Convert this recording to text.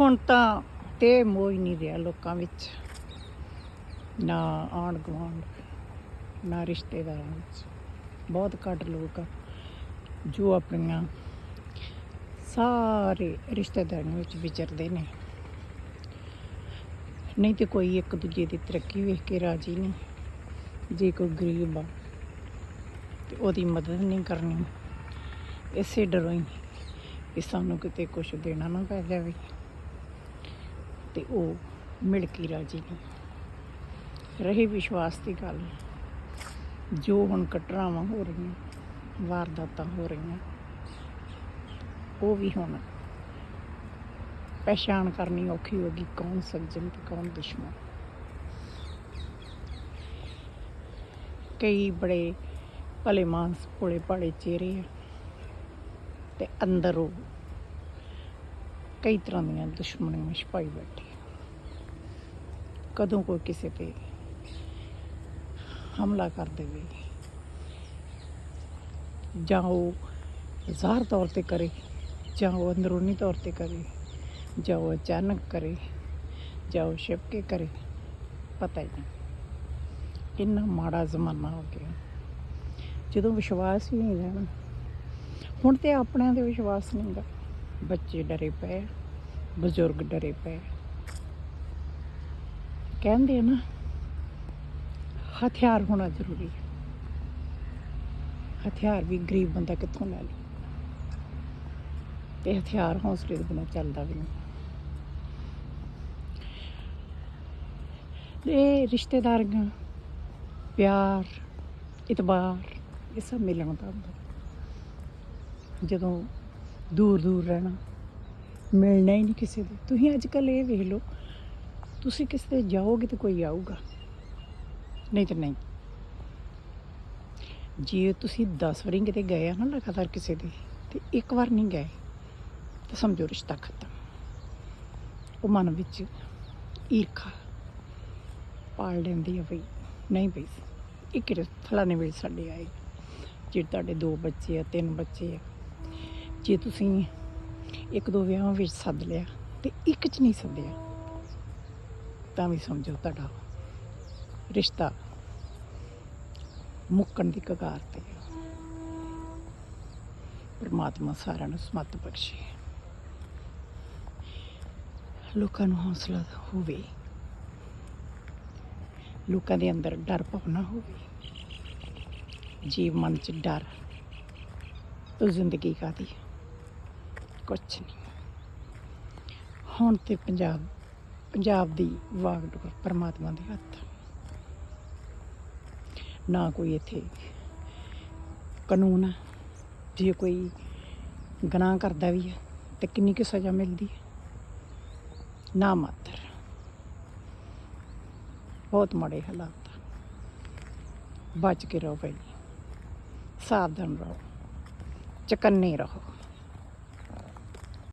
ਹੁਣ ਤਾਂ ਤੇ ਮੋਹ ਹੀ ਨਹੀਂ ਰਿਹਾ ਲੋਕਾਂ ਵਿੱਚ। ਨਾ ਆਂਢ ਗੁਆਂਢ, ਨਾ ਰਿਸ਼ਤੇਦਾਰਾਂ ਵਿੱਚ। ਬਹੁਤ ਘੱਟ ਲੋਕ ਆ, ਜੋ ਆਪਣੀਆਂ ਸਾਰੇ ਰਿਸ਼ਤੇਦਾਰਾਂ ਵਿੱਚ ਵਿਚਰਦੇ ਨੇ। ਨਹੀਂ ਤੇ ਕੋਈ ਇੱਕ ਦੂਜੇ ਦੀ ਤਰੱਕੀ ਵੇਖ ਕੇ ਰਾਜੀ ਨਹੀਂ। ਜੇ ਕੋਈ ਗਰੀਬ ਆ, ਤੇ ਉਹਦੀ ਮਦਦ ਨਹੀਂ ਕਰਨੀ। ਇਸੇ ਡਰੋਂ ਹੀ ਕਿ ਸਾਨੂੰ ਕਿਤੇ ਕੁਝ ਦੇਣਾ ਨਾ ਪੈ ਜਾਵੇ। ਤੇ ਉਹ ਮਿਲ ਕੇ ਰਾਜੀ ਨਹੀਂ। ਰਹੀ ਵਿਸ਼ਵਾਸ ਦੀ ਗੱਲ ਜੋ ਹੁਣ ਘਟਨਾਵਾਂ ਹੋ ਰਹੀਆਂ, ਵਾਰਦਾਤਾਂ ਹੋ ਰਹੀਆਂ, ਉਹ ਵੀ ਹੁਣ ਪਹਿਚਾਣ ਕਰਨੀ ਔਖੀ ਹੋ ਗਈ, ਕੌਣ ਸੱਜਣ ਤੇ ਕੌਣ ਦੁਸ਼ਮਣ। ਕਈ ਬੜੇ ਭਲੇ ਮਾਨਸ ਭੋਲੇ ਭਾਲੇ ਚਿਹਰੇ ਆ ਤੇ ਅੰਦਰ ਉਹ ਕਈ ਤਰ੍ਹਾਂ ਦੀਆਂ ਦੁਸ਼ਮਣੀਆਂ ਛਪਾਈ ਬੈਠੀ ਕਦੋਂ ਕੋਈ ਕਿਸੇ ਤੇ ਹਮਲਾ ਕਰ ਦੇਵੇ ਜਾਂ ਉਹ ਜ਼ਾਹਰ ਤੌਰ ਤੇ ਕਰੇ ਜਾਂ ਉਹ ਅੰਦਰੂਨੀ ਤੌਰ ਤੇ ਕਰੇ ਜਾਂ ਉਹ ਅਚਾਨਕ ਕਰੇ ਜਾਂ ਉਹ ਛਿਪ ਕੇ ਕਰੇ, ਪਤਾ ਹੀ ਨਹੀਂ। ਇੰਨਾ ਮਾੜਾ ਜ਼ਮਾਨਾ ਹੋ ਗਿਆ। ਜਦੋਂ ਵਿਸ਼ਵਾਸ ਹੀ ਨਹੀਂ ਰਹਿਣਾ। ਹੁਣ ਤੇ ਆਪਣਿਆਂ ਤੇ ਵਿਸ਼ਵਾਸ ਨਹੀਂਗਾ ਬੱਚੇ ਡਰੇ ਪਏ, ਬਜ਼ੁਰਗ ਡਰੇ ਪਏ। ਕਹਿੰਦੇ ਨਾ, ਹਥਿਆਰ ਹੋਣਾ ਜ਼ਰੂਰੀ ਹੈ। ਹਥਿਆਰ ਵੀ ਗਰੀਬ ਬੰਦਾ ਕਿੱਥੋਂ ਲੈ ਲੇ ਤੇ ਹਥਿਆਰ ਹੌਸਲੇ ਦੇ ਬਿਨਾਂ ਚੱਲਦਾ ਵੀ ਨਹੀਂ। ਇਹ ਰਿਸ਼ਤੇਦਾਰੀਆਂ ਪਿਆਰ, ਇਤਬਾਰ, ਇਹ ਸਭ ਮਿਲਣ ਦਾ ਹੁੰਦਾ। ਜਦੋਂ ਦੂਰ ਦੂਰ ਰਹਿਣਾ। ਮਿਲਣਾ ਹੀ ਨਹੀਂ ਕਿਸੇ ਦੇ। ਤੁਸੀਂ ਅੱਜ ਕੱਲ ਇਹ ਵੇਖ ਲਓ, ਤੁਸੀਂ ਕਿਸੇ ਦੇ ਜਾਓਗੇ ਤਾਂ ਕੋਈ ਆਊਗਾ। ਨਹੀਂ ਤਾਂ ਨਹੀਂ। ਜੇ ਤੁਸੀਂ 10 ਵਾਰੀ ਕਿਤੇ ਗਏ ਆ ਨਾ ਲਗਾਤਾਰ ਕਿਸੇ ਦੇ, ਤੇ ਇੱਕ ਵਾਰ ਨਹੀਂ ਗਏ, ਤਾਂ ਸਮਝੋ ਰਿਸ਼ਤਾ ਖਤਮ। ਉਹ ਮਨ ਵਿੱਚ ਈਰਖਾ ਪਾਲ ਲੈਂਦੀ ਆ ਬਈ, ਨਹੀਂ ਬਈ ਇਹ ਹੀ ਫਲਾਣੇ ਵੇਲੇ ਸਾਡੇ ਆਏ। ਜੇ ਤੁਹਾਡੇ ਦੋ ਬੱਚੇ ਆ, ਤਿੰਨ ਬੱਚੇ ਆ ਜੇ ਤੁਸੀਂ ਇੱਕ ਦੋ ਵਿਆਹਾਂ ਵਿੱਚ ਸੱਦ ਲਿਆ ਤੇ ਇੱਕ ਚ ਨਹੀਂ ਸੱਦਿਆ, ਤਾਂ ਵੀ ਸਮਝੋ ਤੁਹਾਡਾ ਰਿਸ਼ਤਾ ਮੁੱਕਣ ਦੀ ਕਗਾਰ ਤੇ ਪਰਮਾਤਮਾ ਸਾਰਿਆਂ ਨੂੰ ਸਮਤ ਬਖਸ਼ੇ। ਲੋਕਾਂ ਨੂੰ ਹੌਸਲਾ ਹੋਵੇ। ਲੋਕਾਂ ਦੇ ਅੰਦਰ ਡਰ ਭਾਵਨਾ ਹੋਵੇ। ਜੀ ਮਨ ਚ ਡਰ, ਤਾਂ ਜ਼ਿੰਦਗੀ ਕਾਦੀ ਕੁਛ ਨਹੀਂ। ਹੁਣ ਤੇ ਪੰਜਾਬ ਪੰਜਾਬ ਦੀ ਵਾਗਡੋਰ ਪਰਮਾਤਮਾ ਦੇ ਹੱਥ। ਨਾ ਕੋਈ ਇੱਥੇ ਕਾਨੂੰਨ ਆ। ਜੇ ਕੋਈ ਗੁਨਾਹ ਕਰਦਾ ਵੀ ਹੈ ਤੇ ਕਿੰਨੀ ਕੁ ਸਜ਼ਾ ਮਿਲਦੀ ਹੈ ਨਾ ਮਾਤਰ। ਬਹੁਤ ਮਾੜੇ ਹਾਲਾਤ ਬਚ ਕੇ ਰਹੋ ਭਾਈ ਸਾਵਧਾਨ ਰਹੋ। ਚਕੰਨੇ ਰਹੋ।